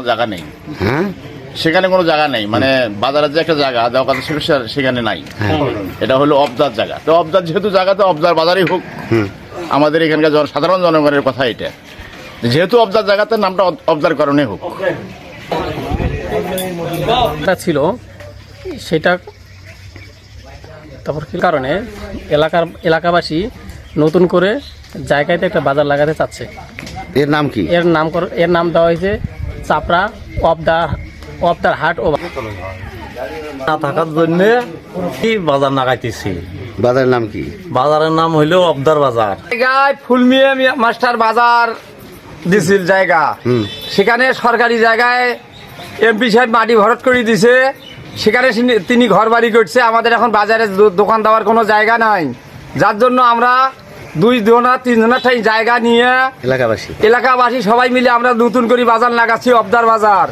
কোনো জায়গা নেই। হ্যাঁ? সেখানে কোনো জায়গা নেই। মানে বাজারের যে একটা জায়গা দেওয়া কথা ছিল সেখানে নাই। হ্যাঁ। এটা হলো অবদার জায়গা। তো অবদার যেহেতু জায়গা তো অবদার বাজারই হোক। আমাদের এখানকার জন- সাধারণ জনগণের কথা এটা। যেহেতু অবদার জায়গাতে নামটা অবদার কারণে হোক। ছিল। সেটা তারপর কি কারণে এলাকার এলাকাবাসী নতুন করে জায়গাতে একটা বাজার লাগাতে চাচ্ছে। এর নাম কি? এর নাম এর নাম দেওয়া হয়েছে চাপড়া অফ দা অফ হাট ও না থাকার জন্য কি বাজার নাগাইতেছি বাজারের নাম কি? বাজারের নাম হইল অবদার বাজার। জায়গায় ফুলমিয়ে মাস্টার বাজার দিছিল জায়গা। সেখানে সরকারি জায়গায় এমপি সাহেব মাটি ভরট করে দিছে। সেখানে তিনি ঘর বাড়ি করছে। আমাদের এখন বাজারে দোকান দেওয়ার কোনো জায়গা নাই। যার জন্য আমরা দুই জনা তিন দোনা ঠাই জায়গা নিয়ে এলাকাবাসী। এলাকাবাসী সবাই মিলে আমরা নতুন করে বাজার লাগাচ্ছি অবদার বাজার।